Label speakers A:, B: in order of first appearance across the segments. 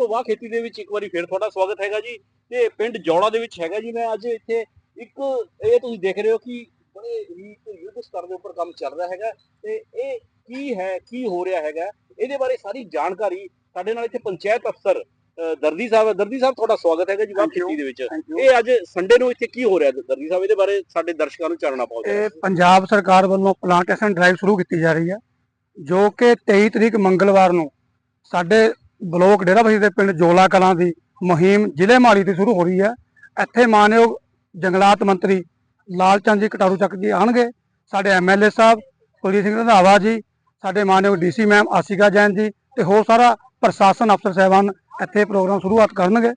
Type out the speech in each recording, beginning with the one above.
A: ਦੋਸਤੋ ਵਾਹ ਖੇਤੀ ਦੇ ਵਿੱਚ ਇੱਕ ਵਾਰੀ ਫਿਰ ਤੁਹਾਡਾ ਸਵਾਗਤ ਹੈਗਾ ਜੀ। ਤੇ ਪਿੰਡ ਜੌੜਾ ਦੇ ਵਿੱਚ ਹੈਗਾ ਜੀ। ਮੈਂ ਅੱਜ ਇੱਥੇ ਇੱਕ ਇਹ ਤੁਸੀਂ ਦੇਖ ਰਹੇ ਹੋ ਕਿ ਬੜੇ ਹੀ ਯੁੱਧ ਸਤਰ ਦੇ ਉੱਪਰ ਕੰਮ ਚੱਲ ਰਿਹਾ ਹੈਗਾ। ਤੇ ਇਹ ਕੀ ਹੈ ਕੀ ਹੋ ਰਿਹਾ ਹੈਗਾ ਇਹਦੇ ਬਾਰੇ ਸਾਰੀ ਜਾਣਕਾਰੀ ਸਾਡੇ ਨਾਲ ਇੱਥੇ ਪੰਚਾਇਤ ਅਫਸਰ ਦਰਦੀ ਸਾਹਿਬ ਦਰਦੀ ਸਾਹਿਬ ਤੁਹਾਡਾ ਸਵਾਗਤ ਹੈਗਾ ਜੀ
B: you.
A: ਖੇਤੀ ਦੇ ਵਿੱਚ। ਇਹ ਅੱਜ ਸੰਡੇ ਨੂੰ ਇੱਥੇ ਕੀ ਹੋ ਰਿਹਾ ਦਰਦੀ ਸਾਹਿਬ ਇਹਦੇ ਬਾਰੇ ਸਾਡੇ ਦਰਸ਼ਕਾਂ ਨੂੰ ਚਾਨਣਾ ਪਾਓ।
B: ਇਹ ਪੰਜਾਬ ਸਰਕਾਰ ਵੱਲੋਂ ਪਲਾਂਟੇਸ਼ਨ ਡਰਾਈਵ ਸ਼ੁਰੂ ਕੀਤੀ ਜਾ ਰਹੀ ਹੈ ਜੋ ਕਿ 23 ਤਰੀਕ ਮੰਗਲਵਾਰ ਨੂੰ ਸਾਡੇ ਬਲੋਕ ਡੇਰਾਬੱਸੀ ਦੇ ਪਿੰਡ ਜੋਲਾ ਕਲਾਂ ਦੀ ਮੁਹਿੰਮ ਜ਼ਿਲ੍ਹੇ ਮਾਲੀ ਤੋਂ ਸ਼ੁਰੂ ਹੋ ਰਹੀ ਹੈ। ਇੱਥੇ ਮਾਨਯੋਗ ਜੰਗਲਾਤ ਮੰਤਰੀ ਲਾਲ ਚੰਦ ਜੀ ਕਟਾਰੂ ਚੱਕ ਜੀ ਆਣਗੇ ਸਾਡੇ ਐਮਐਲਏ ਸਾਹਿਬ, ਕੁਲਜੀਤ ਸਿੰਘ ਰੰਧਾਵਾ ਜੀ, ਸਾਡੇ ਮਾਨਯੋਗ ਡੀਸੀ ਮੈਮ ਆਸਿਕਾ ਜੈਨ ਜੀ ਤੇ ਹੋਰ ਸਾਰਾ ਪ੍ਰਸ਼ਾਸਨ ਅਫਸਰ ਸਾਹਿਬਾਨ ਇੱਥੇ ਪ੍ਰੋਗਰਾਮ ਸ਼ੁਰੂਆਤ ਕਰਨਗੇ।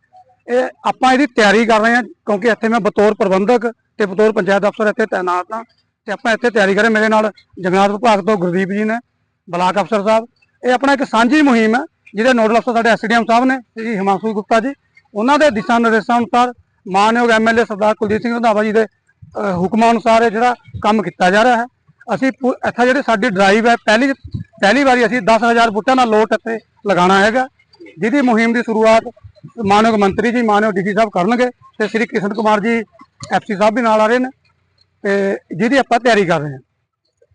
B: ਇਹ ਆਪਾਂ ਇਹਦੀ ਤਿਆਰੀ ਕਰ ਰਹੇ ਹਾਂ ਕਿਉਂਕਿ ਇੱਥੇ ਮੈਂ ਬਤੌਰ ਪ੍ਰਬੰਧਕ ਤੇ ਬਤੌਰ ਪੰਚਾਇਤ ਅਫਸਰ ਇੱਥੇ ਤਾਇਨਾਤ ਹਾਂ ਤੇ ਆਪਾਂ ਇੱਥੇ ਤਿਆਰੀ ਕਰੇ। ਮੇਰੇ ਨਾਲ ਜੰਗਲਾਤ ਵਿਭਾਗ ਤੋਂ ਗੁਰਦੀਪ ਜੀ ਨੇ, ਬਲਾਕ ਅਫਸਰ ਸਾਹਿਬ। ਇਹ ਆਪਣਾ ਇੱਕ ਸਾਂਝੀ ਮੁਹਿੰਮ ਹੈ। ਜਿਹਦੇ ਨੋਡਲ ਅਫਸਰ ਸਾਡੇ ਐਸਡੀਐਮ ਸਾਹਿਬ ਨੇ ਜੀ ਹਿਮਾਂਸ਼ੂ ਗੁਪਤਾ ਜੀ। ਉਹਨਾਂ ਦੇ ਦਿਸ਼ਾ ਨਿਰਦੇਸ਼ਾਂ ਅਨੁਸਾਰ ਮਾਨਯੋਗ ਐਮਐਲਏ ਸਰਦਾਰ ਕੁਲਦੀਪ ਸਿੰਘ ਰੰਧਾਵਾ ਜੀ ਦੇ ਹੁਕਮਾਂ ਅਨੁਸਾਰ ਇਹ ਜਿਹੜਾ ਕੰਮ ਕੀਤਾ ਜਾ ਰਿਹਾ ਹੈ। ਅਸੀਂ ਇੱਥੇ ਜਿਹੜੀ ਸਾਡੀ ਡਰਾਈਵ ਹੈ, ਪਹਿਲੀ ਪਹਿਲੀ ਵਾਰੀ ਅਸੀਂ 10000 ਬੂਟਿਆਂ ਦਾ ਲੋਟ ਇੱਥੇ ਲਗਾਉਣਾ ਹੈਗਾ। ਜਿਹਦੀ ਮੁਹਿੰਮ ਦੀ ਸ਼ੁਰੂਆਤ ਮਾਨਯੋਗ ਮੰਤਰੀ ਜੀ, ਮਾਨਯੋਗ ਡੀਸੀ ਸਾਹਿਬ ਕਰਨਗੇ ਤੇ ਸ੍ਰੀ ਕ੍ਰਿਸ਼ਨ ਕੁਮਾਰ ਜੀ ਐਫਸੀ ਸਾਹਿਬ ਵੀ ਨਾਲ ਆ ਰਹੇ ਨੇ ਤੇ ਜਿਹਦੀ ਆਪਾਂ ਤਿਆਰੀ ਕਰ ਰਹੇ ਹਾਂ।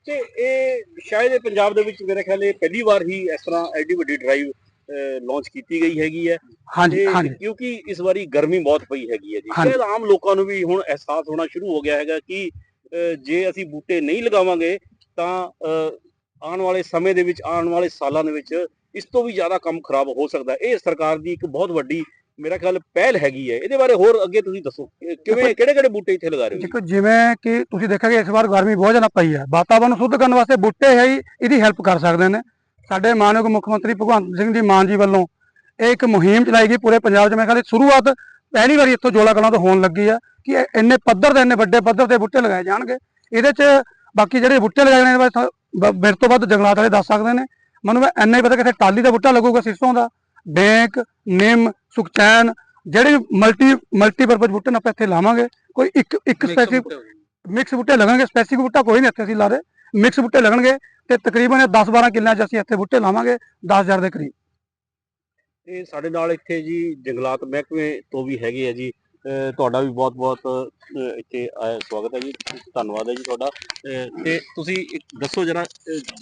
A: ਤੇ ਇਹ ਸ਼ਾਇਦ ਪੰਜਾਬ ਦੇ ਵਿੱਚ ਮੇਰੇ ਖਿਆਲ ਇਹ ਪਹਿਲੀ ਵਾਰ ਹੀ ਇਸ ਤਰ੍ਹਾਂ ਐਡੀ ਵੱਡੀ ਡਰਾਈਵ ਲਾਂਚ ਕੀਤੀ ਗਈ ਹੈਗੀ ਹੈ।
B: ਹਾਂਜੀ ਹਾਂਜੀ।
A: ਕਿਉਂਕਿ ਇਸ ਵਾਰੀ ਗਰਮੀ ਬਹੁਤ ਪਈ ਹੈਗੀ ਹੈ ਜੀ। ਸ਼ਾਇਦ ਆਮ ਲੋਕਾਂ ਨੂੰ ਵੀ ਹੁਣ ਅਹਿਸਾਸ ਹੋਣਾ ਸ਼ੁਰੂ ਹੋ ਗਿਆ ਹੈਗਾ ਕਿ ਜੇ ਅਸੀਂ ਬੂਟੇ ਨਹੀਂ ਲਗਾਵਾਂਗੇ ਤਾਂ ਆਉਣ ਵਾਲੇ ਸਮੇਂ ਦੇ ਵਿੱਚ ਆਉਣ ਵਾਲੇ ਸਾਲਾਂ ਦੇ ਵਿੱਚ ਇਸ ਤੋਂ ਵੀ ਜ਼ਿਆਦਾ ਕੰਮ ਖਰਾਬ ਹੋ ਸਕਦਾ ਇਹ ਸਰਕਾਰ ਦੀ ਇੱਕ ਬਹੁਤ ਵੱਡੀ ਮੇਰਾ ਖਿਆਲ ਪਹਿਲ ਹੈਗੀ ਹੈ। ਇਹਦੇ ਬਾਰੇ ਹੋਰ ਅੱਗੇ ਤੁਸੀਂ ਦੱਸੋ। ਕਿਵੇਂ ਕਿਹੜੇ ਕਿਹੜੇ ਬੂਟੇ ਇੱਥੇ ਲਗਾ ਰਹੇ ਹੋ
B: ਦੇਖੋ ਜਿਵੇਂ ਕਿ ਤੁਸੀਂ ਦੇਖੋਗੇ ਇਸ ਵਾਰ ਗਰਮੀ ਬਹੁਤ ਜ਼ਿਆਦਾ ਪਈ ਹੈ। ਵਾਤਾਵਰਨ ਨੂੰ ਸ਼ੁੱਧ ਕਰਨ ਵਾਸਤੇ ਬੂਟੇ ਹੀ ਇਹਦੀ ਹੈਲਪ ਕਰ ਸਕਦੇ ਨੇ। ਸਾਡੇ ਮਾਨਯੋਗ ਮੁੱਖ ਮੰਤਰੀ ਭਗਵੰਤ ਸਿੰਘ ਜੀ ਮਾਨ ਜੀ ਵੱਲੋਂ ਇਹ ਇੱਕ ਮੁਹਿੰਮ ਚਲਾਈ ਗਈ ਪੂਰੇ ਪੰਜਾਬ 'ਚ। ਮੈਂ ਕਹਿੰਦਾ ਸ਼ੁਰੂਆਤ ਪਹਿਲੀ ਵਾਰੀ ਇੱਥੋਂ ਜੋਲਾ ਕਲਾਂ ਤੋਂ ਹੋਣ ਲੱਗੀ ਆ ਕਿ ਇਹ ਇੰਨੇ ਪੱਧਰ ਦੇ ਇੰਨੇ ਵੱਡੇ ਪੱਧਰ ਤੇ ਬੂਟੇ ਲਗਾਏ ਜਾਣਗੇ। ਇਹਦੇ 'ਚ ਬਾਕੀ ਜਿਹੜੇ ਬੂਟੇ ਲਗਾਏ ਨੇ ਮੇਰੇ ਤੋਂ ਵੱਧ ਜੰਗਲਾਤ ਵਾਲੇ ਦੱਸ ਸਕਦੇ ਨੇ। ਮੈਨੂੰ ਮੈਂ ਇੰਨਾ ਹੀ ਪਤਾ ਕਿ ਇੱਥੇ ਟਾਲੀ ਦਾ ਬੂਟਾ ਲੱਗੂਗਾ ਸਿਸੋਂ ਦਾ। ਡੇਕ ਨਿੰਮ ਸੁਖਚੈਨ ਜਿਹੜੇ ਮਲਟੀ ਮਲਟੀਪਰਪਸ ਬੂਟੇ ਨੇ ਆਪਾਂ ਇੱਥੇ ਲਾਵਾਂਗੇ। ਕੋਈ ਇੱਕ ਇੱਕ ਸਪੈਸੀਫਿਕ ਮਿਕਸ ਬੂਟੇ ਲੱਗਣਗੇ ਸਪੈਸੀਫਿਕ ਬੂਟਾ ਕੋਈ ਨਹੀਂ ਇੱਥੇ ਅਸੀਂ ਲਾ ਰਹੇ। ਮਿਕਸ ਬੂਟੇ ਲੱਗਣਗੇ। ਤੇ ਤਕਰੀਬਨ 10-12 ਕਿੱਲਿਆਂ 'ਚ ਅਸੀਂ ਇੱਥੇ ਬੂਟੇ ਲਾਵਾਂਗੇ 10000 ਦੇ ਕਰੀਬ।
A: ਤੇ ਸਾਡੇ ਨਾਲ ਇੱਥੇ ਜੀ ਜੰਗਲਾਤ ਮਹਿਕਮੇ ਤੋਂ ਵੀ ਹੈਗੇ ਆ ਜੀ। ਤੁਹਾਡਾ ਵੀ ਬਹੁਤ-ਬਹੁਤ ਇੱਥੇ ਆਇਆ ਸਵਾਗਤ ਹੈ ਜੀ। ਧੰਨਵਾਦ ਹੈ ਜੀ ਤੁਹਾਡਾ। ਤੇ ਤੁਸੀਂ ਦੱਸੋ ਜਰਾ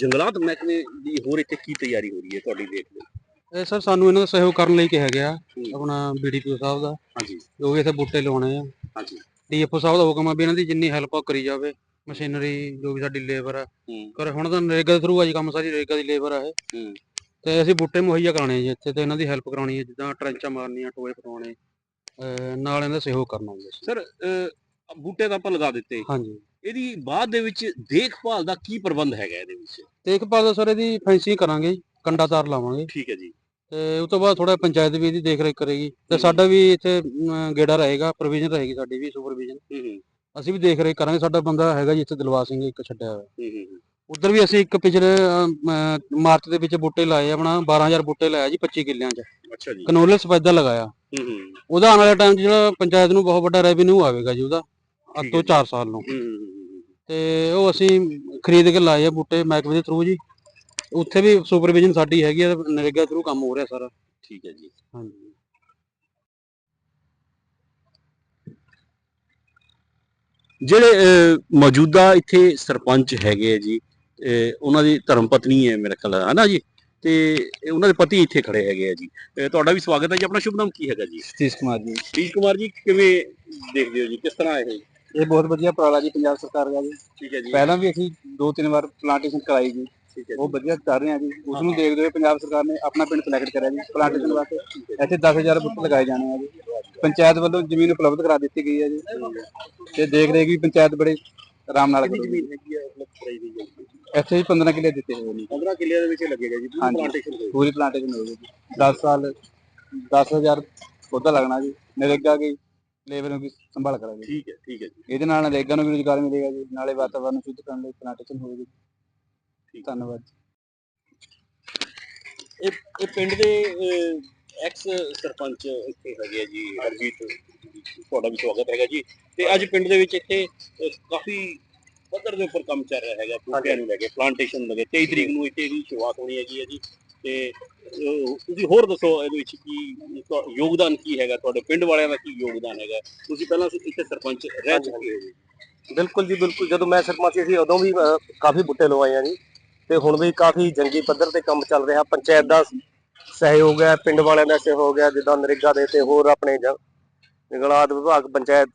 A: ਜੰਗਲਾਤ ਮਹਿਕਮੇ ਦੀ ਹੋਰ ਇੱਥੇ ਕੀ ਤਿਆਰੀ ਹੋ ਰਹੀ ਹੈ ਤੁਹਾਡੀ ਦੇਖ
C: ਇਹ ਸਰ ਸਾਨੂੰ ਇਹਨਾਂ ਦਾ ਸਹਿਯੋਗ ਕਰਨ ਲਈ ਕਿਹਾ ਗਿਆ। ਆਪਣਾ ਬੀਡੀਪੀਓ ਸਾਹਿਬ ਦਾ।
A: ਹਾਂਜੀ।
C: ਜੋ ਵੀ ਇੱਥੇ ਬੂਟੇ ਲਾਉਣੇ ਆ।
A: ਹਾਂਜੀ।
C: ਡੀਐਫਓ ਸਾਹਿਬ ਦਾ ਹੁਕਮ ਆ ਵੀ ਇਹਨਾਂ ਦੀ ਜਿੰਨੀ ਹੈਲਪ ਆ ਕਰੀ ਜਾਵੇ। ਮਸ਼ੀਨਰੀ ਜੋ ਵੀ ਸਾਡੀ ਲੇਬਰ ਆ।
A: ਹੂੰ।
C: ਪਰ ਹੁਣ ਤਾਂ ਨਰੇਗਾ ਦੇ ਥਰੂ ਆ ਜੀ ਕੰਮ ਸਾਰੀ ਨਰੇਗਾ ਦੀ ਲੇਬਰ ਆ ਇਹ।
A: ਹੂੰ।
C: ਤੇ ਅਸੀਂ ਬੂਟੇ ਮੁਹੱਈਆ ਕਰਾਉਣੇ ਆ ਜੀ ਇੱਥੇ ਤੇ ਇਹਨਾਂ ਦੀ ਹੈਲਪ ਕਰਾਉਣੀ ਹੈ ਜਿੱਦਾਂ ਟਰੰਚਾਂ ਮਾਰਨੀਆਂ ਟੋਏ ਪਟਾਉਣੇ ਅਹ ਨਾਲ ਇਹਨਾਂ ਦਾ ਸਹਿਯੋਗ ਕਰਨਾ ਹੁੰਦਾ ਸੀ।
A: ਸਰ ਅਹ ਬੂਟੇ ਤਾਂ ਆਪਾਂ ਲਗਾ ਦਿੱਤੇ।
C: ਹਾਂਜੀ।
A: ਇਹਦੀ ਬਾਅਦ ਦੇ ਵਿੱਚ ਦੇਖਭਾਲ ਦਾ ਕੀ ਪ੍ਰਬੰਧ ਹੈਗਾ ਇਹਦੇ ਵਿੱਚ?
C: ਦੇਖਭਾਲ ਦਾ ਸਰ ਇਹਦੀ ਫੈਂਸਿੰਗ ਕਰਾਂਗੇ ਜੀ, ਕੰਡਾ ਤਾਰ ਲਾਵਾਂਗੇ।
A: ਠੀਕ ਹੈ ਜੀ।
C: ਤੇ ਉਸ ਤੋਂ ਬਾਅਦ ਥੋੜਾ ਪੰਚਾਇਤ ਵੀ ਇਹਦੀ ਦੇਖ ਰੇਖ ਕਰੇਗੀ। ਤੇ। ਸਾਡਾ ਵੀ ਇੱਥੇ ਅਮ, ਗੇੜਾ ਰਹੇਗਾ ਪ੍ਰੋਵੀਜ਼ਨ ਰਹੇਗੀ ਸਾਡੀ ਵੀ ਸੁਪਰਵਿਜ਼ਨ
A: ਹੂੰ ਹੂੰ।
C: ਅਸੀਂ ਵੀ ਦੇਖ ਰੇਖ ਕਰਾਂਗੇ ਸਾਡਾ ਬੰਦਾ ਹੈਗਾ ਜੀ ਇੱਥੇ ਦਿਲਵਾਗ ਸਿੰਘ ਇੱਕ ਛੱਡਿਆ ਹੋਇਆ।
A: ਹੂੰ, ਹੂੰ ਹੂੰ।
C: ਉਧਰ ਵੀ ਅਸੀਂ ਇੱਕ ਪਿਛਲੇ ਮਾਰਚ ਦੇ ਵਿੱਚ ਬੂਟੇ ਲਾਏ ਆਪਣਾ 12000 ਬੂਟੇ ਲਾਇਆ ਜੀ 25 ਕਿੱਲਿਆਂ 'ਚ।
A: ਅੱਛਾ ਜੀ।
C: ਕਨੋਲਰ ਸਫੈਦਾ ਲਗਾਇਆ।
A: ਹੂੰ ਹੂੰ।
C: ਉਹਦਾ ਆਉਣ ਵਾਲੇ ਟਾਈਮ 'ਚ ਜਿਹੜਾ ਪੰਚਾਇਤ ਨੂੰ ਬਹੁਤ ਵੱਡਾ ਰੈਵਨਿਊ ਆਵੇਗਾ ਜੀ ਉਹਦਾ ਅੱਜ ਤੋਂ
A: ਹੈ ਜੀ।
C: 4 ਸਾਲ ਨੂੰ। ਤੇ ਉਹ ਅਸੀਂ ਖਰੀਦ ਕੇ ਲਾਏ ਆ ਬੂਟੇ ਮਹਿਕਮੇ ਦੇ ਥਰੂ ਜੀ। ਉੱਥੇ ਵੀ ਸੁਪਰਵਿਜ਼ਨ ਸਾਡੀ ਹੈਗੀ ਆ ਨਰੇਗਾ ਥਰੂ ਕੰਮ ਹੋ ਰਿਹਾ ਸਾਰਾ।
A: ਠੀਕ ਹੈ ਜੀ।
C: ਹਾਂਜੀ।
A: ਜਿਹੜੇ ਮੌਜੂਦਾ ਇੱਥੇ ਸਰਪੰਚ ਹੈਗੇ ਆ ਜੀ ਉਹਨਾਂ ਦੀ ਧਰਮ ਪਤਨੀ ਹੈ ਮੇਰੇ ਖਿਆਲ ਹੈ ਨਾ ਜੀ? ਤੇ ਉਹਨਾਂ ਦੇ ਪਤੀ ਇੱਥੇ ਖੜੇ ਹੈਗੇ ਆ ਜੀ। ਤੁਹਾਡਾ ਵੀ ਸਵਾਗਤ ਹੈ ਜੀ। ਆਪਣਾ ਸ਼ੁਭ ਨਾਮ ਕੀ ਹੈਗਾ ਜੀ?
D: ਸਤੀਸ਼ ਕੁਮਾਰ ਜੀ।
A: ਸਤੀਸ਼ ਕੁਮਾਰ ਜੀ ਕਿਵੇਂ ਦੇਖਦੇ ਹੋ ਜੀ? ਕਿਸ ਤਰ੍ਹਾਂ ਇਹ?
D: ਇਹ ਬਹੁਤ ਵਧੀਆ ਉਪਰਾਲਾ ਜੀ ਪੰਜਾਬ ਸਰਕਾਰ ਦਾ ਜੀ।
A: ਠੀਕ ਹੈ ਜੀ।
D: ਪਹਿਲਾਂ ਵੀ ਅਸੀਂ ਦੋ ਤਿੰਨ ਵਾਰ ਪਲਾਂਟੇਸ਼ਨ ਕਰਾਈ ਜੀ। ਉਹ ਵਧੀਆ ਕਰ ਰਹੇ ਹਾਂ ਜੀ। ਉਸ ਨੂੰ ਦੇਖਦੇ ਹੋਏ ਪੰਜਾਬ ਸਰਕਾਰ ਨੇ ਆਪਣਾ ਪਿੰਡ ਸਿਲੈਕਟ ਕਰਿਆ ਜੀ ਪਲਾਂਟੇਸ਼ਨ ਵਾਸਤੇ। ਇੱਥੇ 10000 ਬੂਟੇ ਲਗਾਏ ਜਾਣੇ ਆ ਜੀ। ਪੰਚਾਇਤ ਵੱਲੋਂ ਜ਼ਮੀਨ ਉਪਲਬਧ ਕਰਾ ਦਿੱਤੀ ਗਈ ਹੈ ਜੀ। ਤੇ ਦੇਖ ਰਹੇ ਕਿ ਪੰਚਾਇਤ ਬੜੇ ਆਰਾਮ ਨਾਲ।
A: ਜ਼ਮੀਨ ਹੈਗੀ ਹੈ ਕਰਾਈ
D: ਇੱਥੇ ਹੀ 15 ਕਿੱਲੇ ਦਿੱਤੇ ਹੋਏ ਨੇ
A: 15 ਕਿੱਲਿਆਂ ਦੇ ਵਿੱਚ ਲੱਗੇਗਾ ਜੀ ਪੂਰੀ। ਪਲਾਂਟੇਸ਼ਨ
D: ਪੂਰੀ ਪਲਾਂਟੇਸ਼ਨ ਹੋਏਗੀ ਜੀ। 10 ਸਾਲ 10000 ਪੌਦਾ ਲੱਗਣਾ ਜੀ। ਨਰੇਗਾ ਦੀ ਲੇਬਰ ਨੂੰ ਵੀ ਸੰਭਾਲ ਕਰਾਂਗੇ
A: ਠੀਕ ਹੈ ਠੀਕ ਹੈ ਜੀ।
D: ਇਹਦੇ ਨਾਲ ਨਰੇਗਾ ਨੂੰ ਵੀ ਰੁਜ਼ਗਾਰ ਮਿਲੇਗਾ ਜੀ। ਨਾਲੇ ਵਾਤਾਵਰਨ ਨੂੰ ਸ਼ੁੱਧ ਕਰਨ ਲਈ ਪਲਾਂਟੇਸ਼ਨ ਹੋਵੇਗੀ ਧੰਨਵਾਦ
A: ਇਹ ਇਹ ਪਿੰਡ ਦੇ ਐਕਸ ਸਰਪੰਚ ਇੱਥੇ ਹੈਗੇ ਆ ਜੀ ਹਰਜੀਤ। ਤੁਹਾਡਾ ਵੀ ਸਵਾਗਤ ਹੈਗਾ ਜੀ। ਤੇ ਅੱਜ ਪਿੰਡ ਦੇ ਵਿੱਚ ਇੱਥੇ ਅਹ, ਕਾਫੀ ਪੱਧਰ ਦੇ ਉੱਪਰ ਕੰਮ ਚੱਲ ਰਿਹਾ ਹੈਗਾ। ਬੂਟਿਆਂ ਨੂੰ ਲੈ ਕੇ ਪਲਾਂਟੇਸ਼ਨ ਲਗੇ 23 ਤਰੀਕ ਨੂੰ ਇੱਥੇ ਦੀ ਸ਼ੁਰੂਆਤ ਹੋਣੀ ਹੈਗੀ ਹੈ ਜੀ। ਤੇ ਅਹ ਤੁਸੀਂ ਹੋਰ ਦੱਸੋ ਇਹਦੇ ਵਿੱਚ ਕੀ ਤੁਹਾ- ਯੋਗਦਾਨ ਕੀ ਹੈਗਾ? ਤੁਹਾਡੇ ਪਿੰਡ ਵਾਲਿਆਂ ਦਾ ਕੀ ਯੋਗਦਾਨ ਹੈਗਾ? ਤੁਸੀਂ ਪਹਿਲਾਂ ਇੱਥੇ ਸਰਪੰਚ ਰਹਿ ਚੁੱਕੇ ਹੋ ਜੀ।
E: ਬਿਲਕੁਲ ਜੀ ਬਿਲਕੁਲ। ਜਦੋਂ ਮੈਂ ਸਰਪੰਚ ਸੀ ਉਦੋਂ ਵੀ ਕਾਫੀ ਬੁੱਟੇ ਲਵਾਏ ਆ ਜੀ। ਤੇ ਹੁਣ ਵੀ ਕਾਫੀ ਜੰਗੀ ਪੱਧਰ ਤੇ ਕੰਮ ਚੱਲ ਰਿਹਾ। ਪੰਚਾਇਤ ਦਾ ਸਹਿਯੋਗ ਹੈ, ਪਿੰਡ ਵਾਲਿਆਂ ਦਾ ਸਹਿਯੋਗ ਹੈ, ਜਿੱਦਾਂ ਨਰੇਗਾ ਦੇ ਤੇ ਹੋਰ ਆਪਣੇ ਜ- ਜੰਗਲਾਤ ਵਿਭਾਗ, ਪੰਚਾਇਤ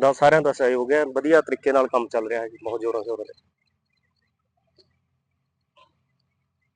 E: ਦਾ ਸਾਰਿਆਂ ਦਾ ਸਹਿਯੋਗ ਹੈ। ਵਧੀਆ ਤਰੀਕੇ ਨਾਲ ਕੰਮ ਚੱਲ ਰਿਹਾ ਹੈ ਜੀ, ਬਹੁਤ ਜ਼ੋਰਾਂ ਸ਼ੋਰਾਂ ਤੇ